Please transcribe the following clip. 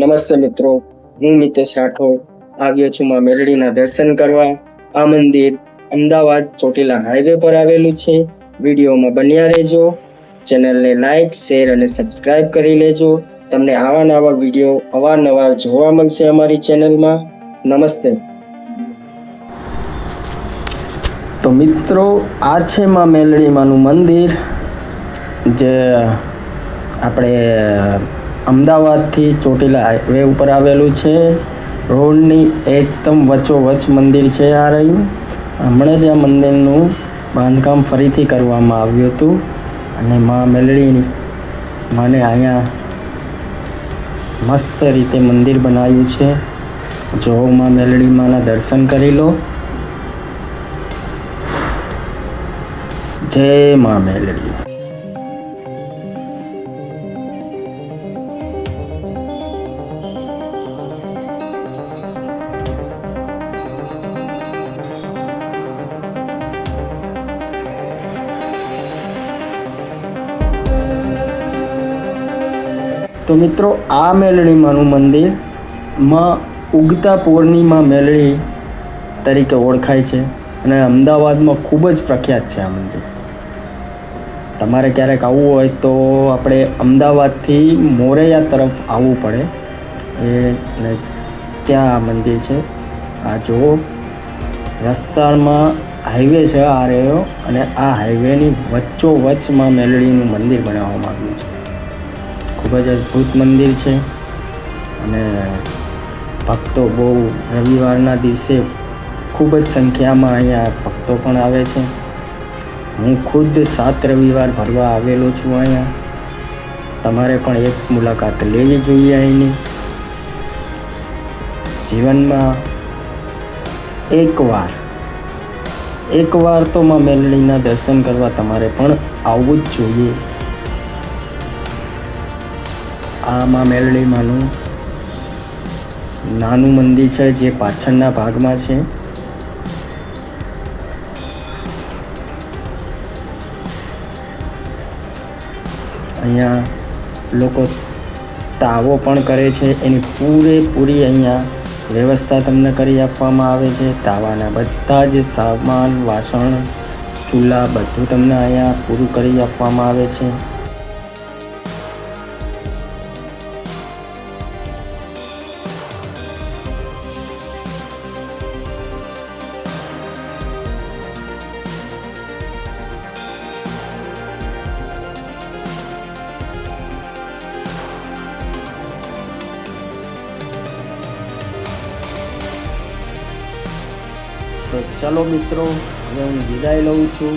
નમસ્તે મિત્રો. હું મિતેશ રાઠોડ આવ્યો છું માં મેલડીના દર્શન કરવા. આ મંદિર અમદાવાદ ચોટીલા હાઈવે પર આવેલું છે. વિડીયોમાં બન્યા રહેજો. ચેનલને લાઈક શેર અને સબસ્ક્રાઇબ કરી લેજો. તમને આવા નવા વીડિયો અવારનવાર જોવા મળશે અમારી ચેનલમાં. નમસ્તે. તો મિત્રો, આ છે માં મેલડીમાંનું મંદિર, જે આપણે અમદાવાદથી ચોટીલા હાઈવે ઉપર આવેલું છે. રોડની એકદમ વચ્ચોવચ મંદિર છે આ રહ્યું. હમણાં જ આ મંદિરનું બાંધકામ ફરીથી કરવામાં આવ્યું હતું અને મા મેલડીની માને અહીંયા મસ્ત રીતે મંદિર બનાવ્યું છે. જો મા મેલડી માના દર્શન કરી લો. જય મા મેલડી. તો મિત્રો, આ મેલડીમાંનું મંદિરમાં ઉગતા પૂર્ણિમા મેલડી તરીકે ઓળખાય છે અને અમદાવાદમાં ખૂબ જ પ્રખ્યાત છે આ મંદિર. તમારે ક્યારેક આવવું હોય તો આપણે અમદાવાદથી મોરૈયા તરફ આવવું પડે. એ ત્યાં આ મંદિર છે. આ જુઓ રસ્તામાં હાઈવે છે આ રહ્યો અને આ હાઈવેની વચ્ચોવચમાં મેલડીનું મંદિર બનાવવામાં આવ્યું છે. ખૂબ જ અદ્ભુત મંદિર છે. અને ભક્તો બહુ રવિવારના દિવસે ખૂબ જ સંખ્યામાં અહીંયા ભક્તો પણ આવે છે. હું ખુદ સાત રવિવાર ભરવા આવેલો છું અહીંયા. તમારે પણ એક મુલાકાત લેવી જોઈએ અહીંની. જીવનમાં એકવાર એકવાર તો માં મેલડીના દર્શન કરવા તમારે પણ આવવું જ જોઈએ. આ માં મેલડીમાંનું નાનું મંદિર છે જે પાછળના ભાગમાં છે. અહીંયા લોકો તાવો પણ કરે છે. એની પૂરેપૂરી અહીંયા વ્યવસ્થા તમને કરી આપવામાં આવે છે. તાવાના બધા જ સામાન, વાસણ, ચૂલા બધું તમને અહીંયા પૂરું કરી આપવામાં આવે છે. તો ચલો મિત્રો હવે હું વિદાય લઉં છું.